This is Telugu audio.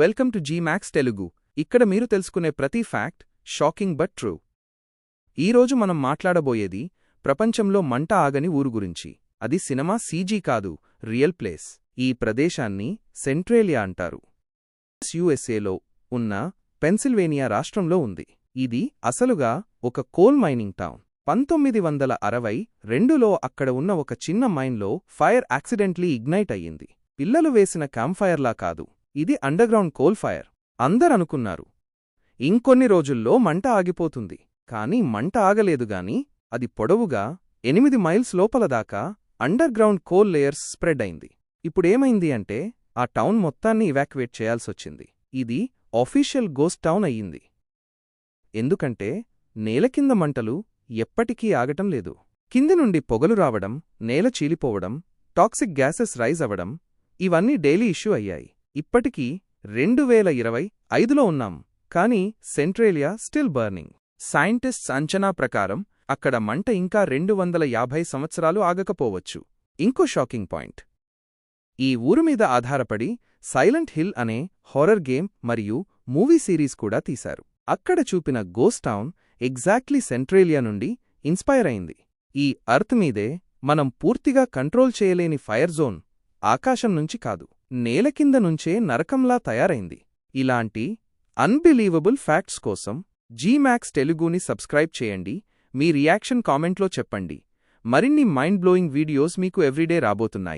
Welcome to Zee Max Telugu. ఇక్కడ మీరు తెలుసుకునే ప్రతి ఫ్యాక్ట్ షాకింగ్ బట్ ట్రూ ఈరోజు మనం మాట్లాడబోయేది ప్రపంచంలో మంట ఆగని ఊరు గురించి. అది సినిమా సీజీ కాదు రియల్ ప్లేస్ ఈ ప్రదేశాన్ని సెంట్రేలియా అంటారు. యుఎస్ఏలో ఉన్న పెన్సిల్వేనియా రాష్ట్రంలో ఉంది. ఇది అసలుగా ఒక కోల్ మైనింగ్ టౌన్ పంతొమ్మిది వందల అరవై రెండులో అక్కడ ఉన్న ఒక చిన్న మైన్లో ఫైర్ యాక్సిడెంట్లీ ఇగ్నైట్ అయ్యింది. పిల్లలు వేసిన క్యాంఫైర్లా కాదు. ఇది అండర్గ్రౌండ్ కోల్ ఫైర్ అందరనుకున్నారు ఇంకొన్ని రోజుల్లో మంట ఆగిపోతుంది. కాని మంట ఆగలేదుగాని అది పొడవుగా ఎనిమిది మైల్స్ లోపల దాకా అండర్గ్రౌండ్ కోల్ లేయర్స్ స్ప్రెడ్ అయింది. ఇప్పుడేమైంది అంటే ఆ టౌన్ మొత్తాన్ని ఇవాక్యువేట్ చేయాల్సొచ్చింది. ఇది ఆఫీషియల్ గోస్ట్ టౌన్ అయ్యింది. ఎందుకంటే నేలకింద మంటలు ఎప్పటికీ ఆగటం లేదు. కింది నుండి పొగలు రావడం నేల చీలిపోవడం టాక్సిక్ గ్యాసెస్ రైజ్ అవడం ఇవన్నీ డైలీ ఇష్యూ అయ్యాయి. ఇప్పటికీ రెండు వేల ఇరవై ఐదులో ఉన్నాం. కానీ సెంట్రేలియా స్టిల్ బర్నింగ్. సైంటిస్ట్స్ అంచనా ప్రకారం అక్కడ మంట ఇంకా రెండు వందల యాభై సంవత్సరాలు ఆగకపోవచ్చు. ఇంకో షాకింగ్ పాయింట్. ఈ ఊరు మీద ఆధారపడి సైలెంట్ హిల్ అనే హారర్ గేమ్ మరియు మూవీ సిరీస్ కూడా తీశారు. అక్కడ చూపిన గోస్టౌన్ టౌన్ ఎగ్జాక్ట్లీ సెంట్రేలియా నుండి ఇన్స్పైర్ అయింది. ఈ అర్త్ మీదే మనం పూర్తిగా కంట్రోల్ చేయలేని ఫైర్ జోన్ ఆకాశం నుంచి కాదు. నేల కింద నుంచే నరకంలా తయారైంది. ఇలాంటి అన్బిలీవబుల్ ఫ్యాక్ట్స్ కోసం జీమాక్స్ తెలుగుని సబ్స్క్రైబ్ చేయండి. మీ రియాక్షన్ కామెంట్లో చెప్పండి. మరిన్ని మైండ్ బ్లోయింగ్ వీడియోస్ మీకు ఎవ్రీడే రాబోతున్నాయి.